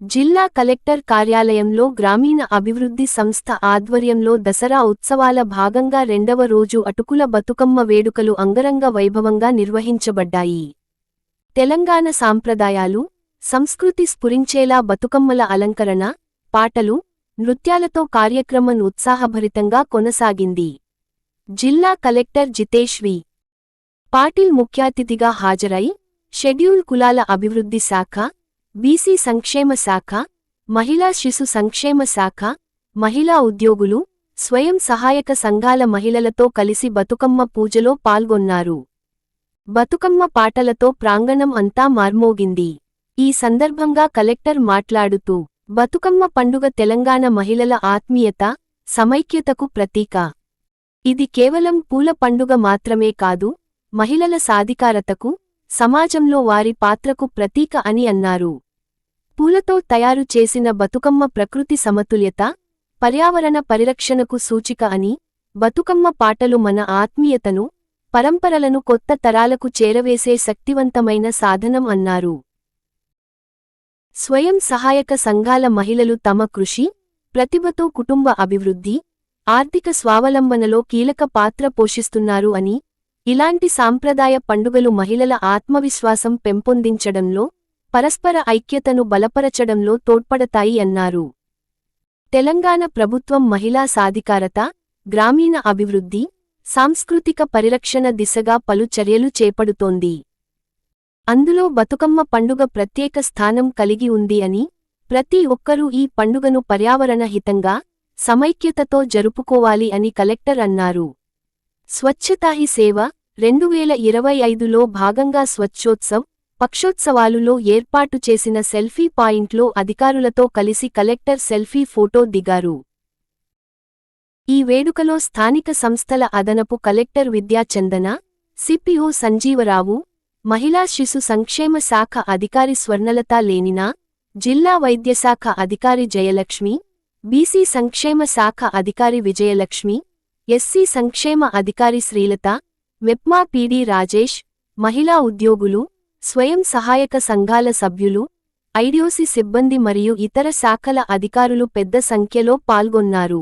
జిల్లా కలెక్టర్ కార్యాలయంలో గ్రామీణ అభివృద్ధి సంస్థ ఆధ్వర్యంలో దసరా ఉత్సవాల భాగంగా రెండవ రోజు అటుకుల బతుకమ్మ వేడుకలు అంగరంగ వైభవంగా నిర్వహించబడ్డాయి. తెలంగాణ సాంప్రదాయాలు సంస్కృతి స్ఫురించేలా బతుకమ్మల అలంకరణ పాటలు నృత్యాలతో కార్యక్రమం ఉత్సాహభరితంగా కొనసాగింది. జిల్లా కలెక్టర్ జితేష్ వి. పాటిల్ ముఖ్యాతిథిగా హాజరై షెడ్యూల్ కులాల అభివృద్ధి శాఖ బీసీ సంక్షేమ శాఖ మహిళా శిశు సంక్షేమ శాఖ మహిళా ఉద్యోగులు స్వయం సహాయక సంఘాల మహిళలతో కలిసి బతుకమ్మ పూజలో పాల్గొన్నారు. బతుకమ్మ పాటలతో ప్రాంగణం అంతా మార్మోగింది. ఈ సందర్భంగా కలెక్టర్ మాట్లాడుతూ బతుకమ్మ పండుగ తెలంగాణ మహిళల ఆత్మీయత సమైక్యతకు ప్రతీక. ఇది కేవలం పూల పండుగ మాత్రమే కాదు మహిళల సాధికారతకు సమాజంలో వారి పాత్రకు ప్రతీక అని అన్నారు. పూలతో తయారు చేసిన బతుకమ్మ ప్రకృతి సమతుల్యత పర్యావరణ పరిరక్షణకు సూచిక అని బతుకమ్మ పాటలు మన ఆత్మీయతను పరంపరలను కొత్త తరాలకు చేరవేసే శక్తివంతమైన సాధనం అన్నారు. స్వయం సహాయక సంఘాల మహిళలు తమ కృషి ప్రతిభతో కుటుంబ అభివృద్ధి ఆర్థిక స్వావలంబనలో కీలక పాత్ర పోషిస్తున్నారు అని ఇలాంటి సాంప్రదాయ పండుగలు మహిళల ఆత్మవిశ్వాసం పెంపొందించడంలో పరస్పర ఐక్యతను బలపరచడంలో తోడ్పడతాయి అన్నారు. తెలంగాణ ప్రభుత్వం మహిళా సాధికారత గ్రామీణ అభివృద్ధి సాంస్కృతిక పరిరక్షణ దిశగా పలు చర్యలు చేపడుతోంది. అందులో బతుకమ్మ పండుగ ప్రత్యేక స్థానం కలిగి ఉంది అని ప్రతి ఒక్కరూ ఈ పండుగను పర్యావరణ హితంగా సమైక్యతతో జరుపుకోవాలి అని కలెక్టర్ అన్నారు. స్వచ్ఛతా హీ సేవ రెండు వేల ఇరవై ఐదులో భాగంగా స్వచ్ఛోత్సవ్ పక్షోత్సవాలులో ఏర్పాటు చేసిన సెల్ఫీ పాయింట్లో అధికారులతో కలిసి కలెక్టర్ సెల్ఫీ ఫోటో దిగారు. ఈ వేడుకలో స్థానిక సంస్థల అదనపు కలెక్టర్ విద్యాచందన సిపిఓ సంజీవరావు మహిళా శిశు సంక్షేమ శాఖ అధికారి స్వర్ణలత లేనినా జిల్లా వైద్యశాఖ అధికారి జయలక్ష్మి బీసీ సంక్షేమ శాఖ అధికారి విజయలక్ష్మి ఎస్సీ సంక్షేమ అధికారి శ్రీలత వెప్మా పీడి రాజేష్ మహిళా ఉద్యోగులు స్వయం సహాయక సంఘాల సభ్యులు ఐడియోసి సిబ్బంది మరియు ఇతర శాఖల అధికారులు పెద్ద సంఖ్యలో పాల్గొన్నారు.